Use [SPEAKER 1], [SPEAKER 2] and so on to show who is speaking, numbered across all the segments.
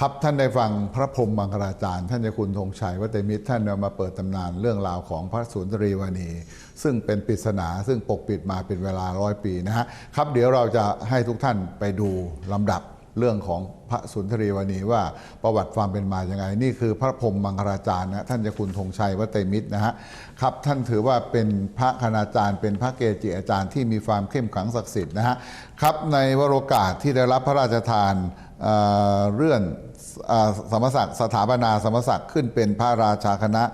[SPEAKER 1] ครับท่านได้ฟังพระพรหมมังคลาจารย์ ท่านเจ้าคุณธงชัยวัตเตมิตรท่านเอามาเปิดตำนานเรื่องราวของพระสุนทรีวณี ซึ่งเป็นปริศนาซึ่งปกปิดมาเป็นเวลาร้อยปีนะฮะครับเดี๋ยวเราจะให้ทุกท่านไปดูลำดับเรื่องของพระสุนทรีวณีว่าประวัติความเป็นมาอย่างไง นี่คือพระพรหมมังคลาจารย์นะท่านเจ้าคุณธงชัยวัตเตมิตรนะฮะครับท่านถือว่าเป็นพระคณาจารย์ เป็นพระเกจิอาจารย์ที่มีความเข้มขลังศักดิ์สิทธิ์นะฮะครับในวโรกาสที่ได้รับพระราชทาน เอ่อเลื่อนสมศักดิ์สถาปนาสมศักดิ์ขึ้นเป็นพระราชาคณะ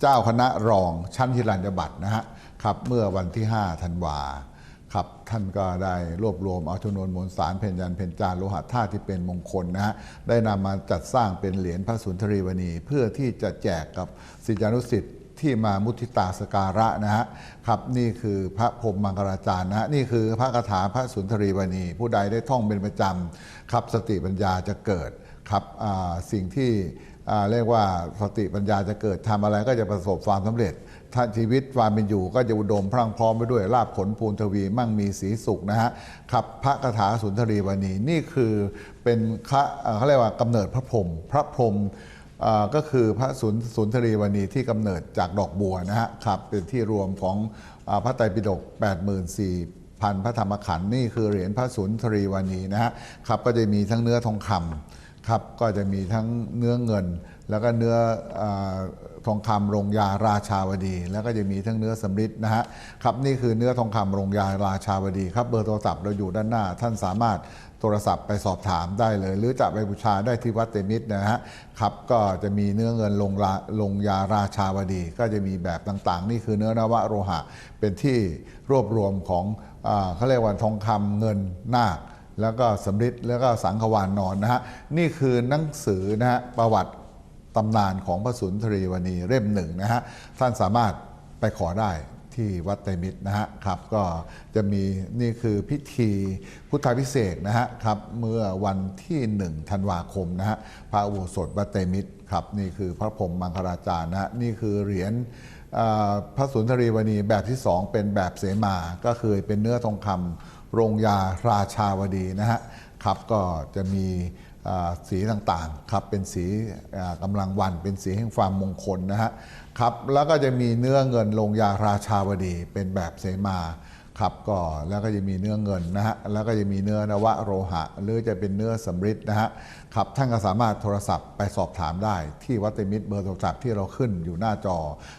[SPEAKER 1] เจ้าคณะรองชั้นฮิรัญญบัตรนะฮะครับเมื่อวันที่5ธันวาครับท่านก็ได้รวบรวมเอาชนวนมวลสารเพญยันเพญจานโลหะธาตุที่เป็นมงคลนะฮะได้นำมาจัดสร้างเป็นเหรียญพระสุนทรีวณี เพื่อที่จะแจกกับศิษยานุศิษย์ ที่มามุทิตาสการะนะฮะครับนี่คือพระพรมมังคลาจารย์นะนี่คือพระคาถาพระสุนทรีวณี ผู้ใดได้ท่องเป็นประจำครับสติปัญญาจะเกิดครับสิ่งที่เรียกว่าสติปัญญาจะเกิดทำอะไรก็จะประสบความสำเร็จถ้าชีวิตความเป็นอยู่ก็จะอุดมพรั่งพร้อมไปด้วยลาภผลภูนทวีมั่งมีสีสุขนะฮะครับพระคาถาสุนทรีวณีนี่คือเป็นพระเขาเรียกว่ากำเนิดพระพรหมพระพรหม ก็คือพระสุนสุนทรีวณีที่กำเนิดจากดอกบัวนะฮะครับเป็นที่รวมของอพระไตรปิฎก84,000 พระธรรมขันธ์นี่คือเหรียญพระสุนทรีวณีนะฮะครับก็จะมีทั้งเนื้อทองคำ ครับก็จะมีทั้งเนื้อเงิน แล้วก็เนื้ออทองคำโรงยาราชาวดี แล้วก็จะมีทั้งเนื้อสำริดนะฮะครับนี่คือเนื้อทองคำโรงยาราชาวดีครับเบอร์โทรศัพท์เราอยู่ด้านหน้า ท่านสามารถโทรศัพท์ไปสอบถามได้เลย หรือจะไปบูชาได้ที่วัดเตมิตรนะฮะครับก็จะมีเนื้อเงินลงลาลงยาราชาวดี ก็จะมีแบบต่างๆ นี่คือเนื้อนวโรหะ เป็นที่รวบรวมของอเขาเรียกว่าทองคำเงินนาค แล้วก็สำริดแล้วก็สังขวานนอนนะฮะนี่คือหนังสือนะฮะประวัติตำนานของพระสุนทรีวณีเล่มหนึ่งนะฮะท่านสามารถไปขอได้ที่วัดไตรมิตรนะฮะครับก็จะมีนี่คือพิธีพุทธพิเศษนะฮะครับเมื่อวันที่1ธันวาคมนะฮะพระอุโบสถวัดไตรมิตรครับนี่คือพระพรหมมังคลาจารย์นะฮะนี่คือเหรียญพระสุนทรีวณีแบบที่สองเป็นแบบเสมาก็คือเป็นเนื้อทองคำ โรงยาราชาวดีนะฮะครับก็จะมีสีต่างๆครับเป็นสีกำลังวันเป็นสีแห่งความมงคลนะฮะครับแล้วก็จะมีเนื้อเงินลงยาราชาวดีเป็นแบบเสมา ครับก็แล้วก็จะมีเนื้อเงินนะฮะแล้วก็จะมีเนื้อนวโรหะ หรือจะเป็นเนื้อสำริดนะฮะครับท่านก็สามารถโทรศัพท์ไปสอบถามได้ ที่วัดเตมิตรเบอร์โทรศัพท์ที่เราขึ้นอยู่หน้าจอ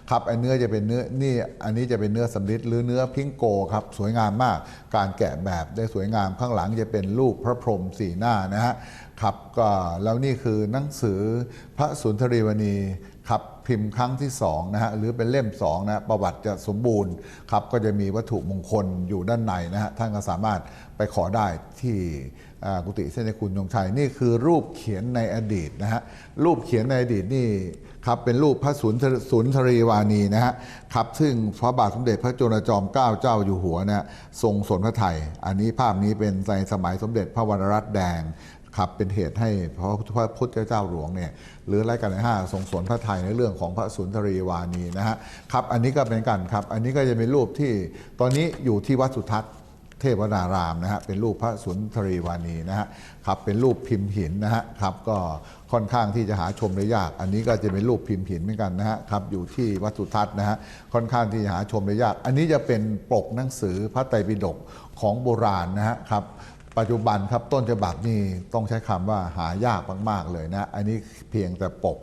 [SPEAKER 1] ครับไอ้เนื้อจะเป็นเนื้อนี่อันนี้จะเป็นเนื้อสำริดหรือเนื้อพิงโกครับสวยงามมาก การแกะแบบได้สวยงามข้างหลังจะเป็นรูปพระพรหมสีหน้านะฮะ ครับก็แล้วนี่คือหนังสือพระสุนทรีวณีครับพิมพ์ครั้งที่2นะฮะหรือเป็นเล่ม2นะประวัติจะสมบูรณ์ครับก็จะมีวัตถุมงคลอยู่ด้านในนะฮะท่านก็สามารถไปขอได้ที่กุฏิเส้นคุณยงชัยนี่คือรูปเขียนในอดีตนะฮะรูปเขียนในอดีตนี่ครับเป็นรูปพระสุนทรสุนทรีวานีนะฮะครับซึ่งพระบาทสมเด็จพระจุลจอมเกล้าเจ้าอยู่หัวนะทรงสนพระไทย อันนี้ภาพนี้เป็นในสมัยสมเด็จพระวรรัตน์แดง ครับเป็นเหตุให้พระพุทธเจ้าหลวงเนี่ยหรือรายการในห้าทรงสนพระไทยในเรื่องของพระสุนทรีวานีนะฮะครับอันนี้ก็เป็นกันครับ อันนี้ก็จะเป็นรูปที่ตอนนี้อยู่ที่วัดสุทัศน์เทพวนารามนะฮะเป็นรูปพระสุนทรีวานีนะฮะครับเป็นรูปพิมพ์หินนะฮะครับก็ค่อนข้างที่จะหาชมได้ยาก อันนี้ก็จะเป็นรูปพิมพ์หินเหมือนกันนะฮะครับอยู่ที่วัดสุทัศน์นะฮะค่อนข้างที่จะหาชมได้ยาก อันนี้จะเป็นปกหนังสือพระไตรปิฎกของโบราณนะฮะครับ ปัจจุบันครับต้นฉบับนี่ต้องใช้คำว่าหายากมาก ๆ เลยนะ อันนี้เพียงแต่ปก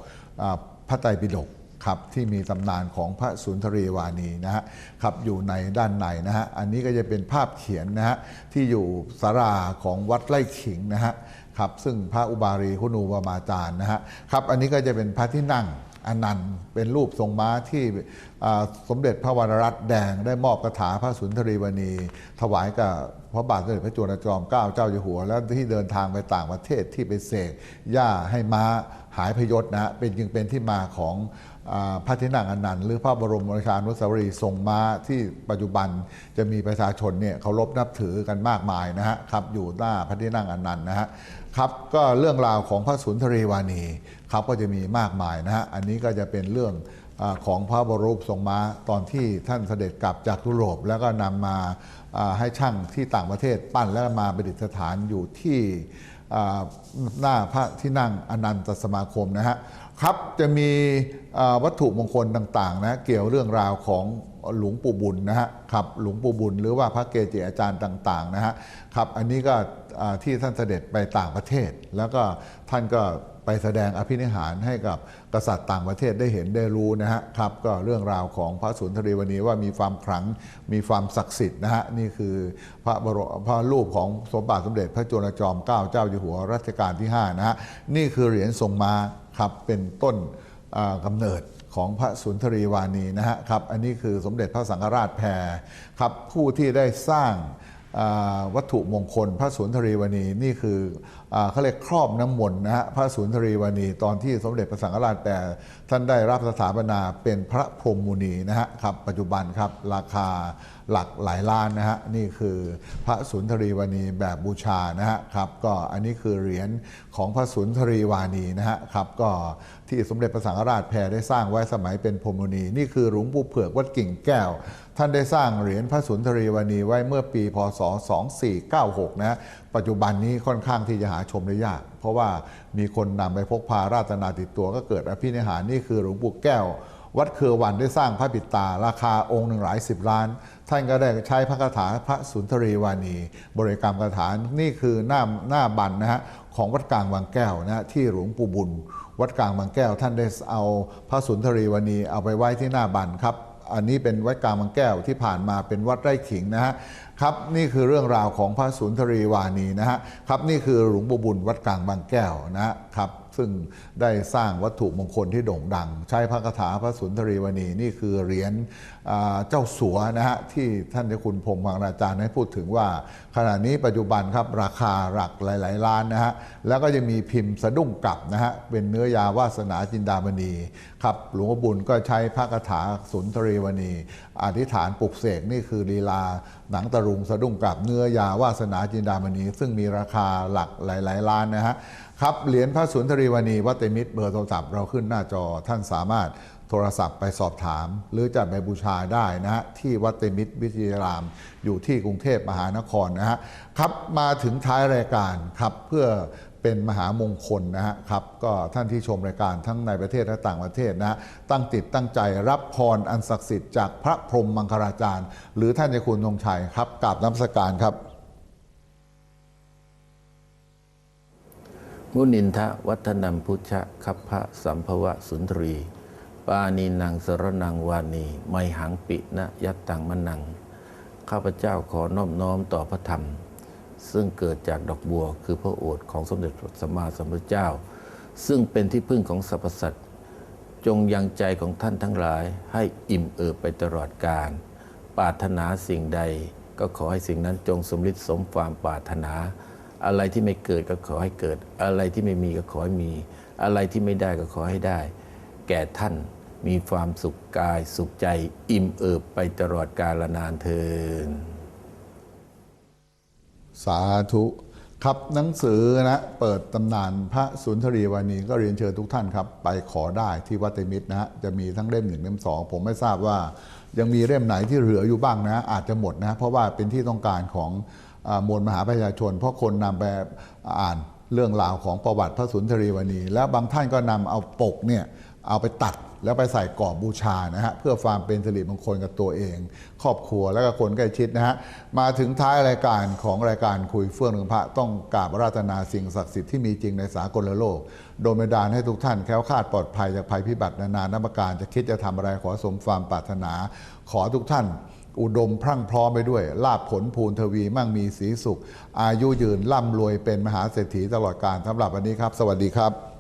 [SPEAKER 1] พระไตรปิฎกครับที่มีตำนานของพระสุนทรีวานีนะฮะครับอยู่ในด้านในนะฮะอันนี้ก็จะเป็นภาพเขียนนะฮะที่อยู่สาราของวัดไร่ขิงนะฮะครับซึ่งพระอุบารีคุณูปมาจารย์นะฮะครับอันนี้ก็จะเป็นพระที่นั่ง อนันต์ เป็นรูปทรงม้าที่สมเด็จพระวรรัตน์แดงได้มอบคาถาพระสุนทรีวณี ถวายกับพระบาทสมเด็จพระจุลจอมเกล้าเจ้าอยู่หัว แล้วที่เดินทางไปต่างประเทศที่ไปเสกย่าให้ม้าหายพยศนะเป็นจึงเป็นที่มาของพระที่นั่งอนันต์หรือพระบรมราชานุสาวรีย์ทรงม้าที่ปัจจุบันจะมีประชาชนเนี่ยเคารพนับถือกันมากมายนะฮะครับอยู่หน้าพระที่นั่งอนันต์นะฮะ ครับก็เรื่องราวของพระสุนทรีวานีครับก็จะมีมากมายนะฮะอันนี้ก็จะเป็นเรื่องอของพระบรูปทรงม้าตอนที่ท่านเสด็จกลับจากยุโรป แล้วก็นำมาอ่าให้ช่างที่ต่างประเทศปั้นแล้วมาประดิษฐานอยู่ที่หน้าพระที่นั่งอนันตสมาคมนะฮะครับจะมีวัตถุมงคลต่างๆนะเกี่ยวเรื่องราวของ หลวงปู่บุญนะฮะครับหลวงปู่บุญ หรือว่าพระเกจิอาจารย์ต่างๆนะฮะครับอันนี้ก็ที่ท่านเสด็จไปต่างประเทศ แล้วก็ท่านก็ไปแสดงอภินิหารให้กับกษัตริย์ต่างประเทศได้เห็นได้รู้นะฮะครับก็เรื่องราวของพระสุนทรีวณีว่ามีความขลังมีความศักดิ์สิทธิ์นะฮะนี่คือพระบรพระรูปของสมบาทสมเด็จพระจุลจอมเกล้าเจ้าอยู่หัวรัชกาลที่5นะฮะนี่คือเหรียญทรงมาครับเป็นต้น กำกำเนิดของพระสุนทรีวานีนะฮะครับอันนี้คือสมเด็จพระสังฆราชแพรครับผู้ที่ได้สร้างวัตถุมงคลพระสุนทรีวานีนี่คือเขาเรียกครอบน้ำมนต์นะฮะพระสุนทรีวณีตอนที่สมเด็จพระสังฆราชแต่ท่านได้รับสถาปนาเป็นพระพรหมมุนีนะฮะครับปัจจุบันครับราคาหลักหลายล้านนะฮะนี่คือพระสุนทรีวณีแบบบูชานะฮะครับก็อันนี้คือเหรียญของพระสุนทรีวานีนะฮะครับก็ที่สมเด็จพระสังฆราชแพรได้สร้างไว้สมัยเป็นพรหมมุนี นี่คือหลวงปู่เผือกวัดกิ่งแก้วท่านได้สร้างเหรียญพระสุนทรีวณีไว้เมื่อปี พศ 2496 นะ ปัจจุบันนี้ค่อนข้างที่จะหาชมได้ยาก เพราะว่ามีคนนำไปพกพาราตนาติดตัวก็เกิดอภินิหารนี่คือหลวงปู่แก้ว วัดเครือวันได้สร้างพระปิดตา ราคาองค์หนึ่งหลายสิบล้าน ท่านก็ได้ใช้พระคาถาพระสุนทรีวานี บริกรรมคาถานี่คือหน้าหน้าบันนะฮะของวัดกลางบางแก้วนะฮะที่หลวงปู่บุญ วัดกลางบางแก้ว ท่านได้เอาพระสุนทรีวานีเอาไปไว้ที่หน้าบันครับ อันนี้เป็นวัดกลางบางแก้วที่ผ่านมาเป็นวัดไร่ขิงนะฮะครับนี่คือเรื่องราวของพระสุนทรีวานีนะฮะครับนี่คือหลวงปู่บุญวัดกลางบางแก้วนะฮะครับ ซึ่งได้สร้างวัตถุมงคลที่โด่งดัง ใช้พระคาถาพระสุนทรีวณีนี่คือเหรียญเจ้าสัวนะฮะที่ท่านเจ้าคุณพรหมวังราจารย์ให้พูดถึงว่า ขณะนี้ปัจจุบันครับราคาหลักหลาย ๆ ล้านนะฮะแล้วก็จะมีพิมพ์สะดุ้งกลับนะฮะเป็นเนื้อยาวาสนาจินดามณีครับหลวงพ่อบุญก็ใช้พระคาถาสุนทรีวณีอธิษฐานปลุกเสกนี่คือลีลาหนังตะลุงสะดุ้งกลับเนื้อยาวาสนาจินดามณี ซึ่งมีราคาหลักหลาย ๆ ล้านนะฮะ ครับเหรียญพระสุนทรีวณีวัดเตมิตรเบอร์โทรศัพท์เราขึ้นหน้าจอท่านสามารถโทรศัพท์ไปสอบถาม หรือจะไปบูชาได้นะฮะที่วัดเตมิตรวิทยาราม อยู่ที่กรุงเทพมหานครนะฮะครับมาถึงท้ายรายการครับเพื่อเป็นมหามงคลนะฮะครับก็ท่านที่ชมรายการทั้งในประเทศและต่างประเทศนะฮะตั้งติดตั้งใจรับพรอันศักดิ์สิทธิ์จากพระพรหมมังคลาจารย์ หรือท่านเจ้าคุณธงชัยครับกราบน้ำสการครับ
[SPEAKER 2] มุนินทะวัฒนัมพุชะคัพพะสัมภวะสุนทรี ปานีนังสรนังวานี ไมหังปินะยัตตังมนัง ข้าพเจ้าขอนอบน้อมต่อพระธรรม ซึ่งเกิดจากดอกบัวคือพระโอษฐ์ของสมเด็จพระสัมมาสัมพุทธเจ้า ซึ่งเป็นที่พึ่งของสรรพสัตว์จงยังใจของท่านทั้งหลายให้อิ่มเอิบไปตลอดกาลปรารถนาสิ่งใด ก็ขอให้สิ่งนั้นจงสมฤทธิ์สมความปรารถนา อะไรที่ไม่เกิดก็ขอให้เกิด อะไรที่ไม่มีก็ขอให้มี อะไรที่ไม่ได้ก็ขอให้ได้ แก่ท่านมีความสุขกายสุขใจอิ่มเอิบไปตลอดกาลนานเทิน
[SPEAKER 1] สาธุครับหนังสือนะเปิดตำนานพระสุนทรีวานีก็เรียนเชิญทุกท่านครับ ไปขอได้ที่วัดเตมิตรนะฮะจะมีทั้งเล่มหนึ่งเล่มสองผมไม่ทราบว่ายังมีเล่มไหนที่เหลืออยู่บ้างนะ อาจจะหมดนะ เพราะว่าเป็นที่ต้องการของ มวลมหาประชาชน เพราะคนนำไปอ่านเรื่องราวของประวัติพระสุนทรีวานีแล้วบางท่านก็นำเอาปกเนี่ยเอาไปตัดแล้วไปใส่กรอบบูชานะฮะเพื่อความเป็นสิริมงคลกับตัวเอง ครอบครัวและก็คนใกล้ชิดนะฮะมาถึงท้ายรายการของรายการคุยเฟื่องหนึ่งพระต้องกราบอาราธนาสิ่งศักดิ์สิทธิ์ที่มีจริงในสากลโลก โดยบันดาลให้ทุกท่านแคล้วคลาดปลอดภัยจากภัยพิบัตินานานาประการจะคิดจะทำอะไรขอสมความปรารถนา ขอทุกท่าน อุดมพรั่งพร้อมไปด้วย ลาบผลภูนทวีมั่งมีสีสุข อายุยืนร่ำรวยเป็นมหาเศรษฐีตลอดกาลสำหรับวันนี้ครับ สวัสดีครับ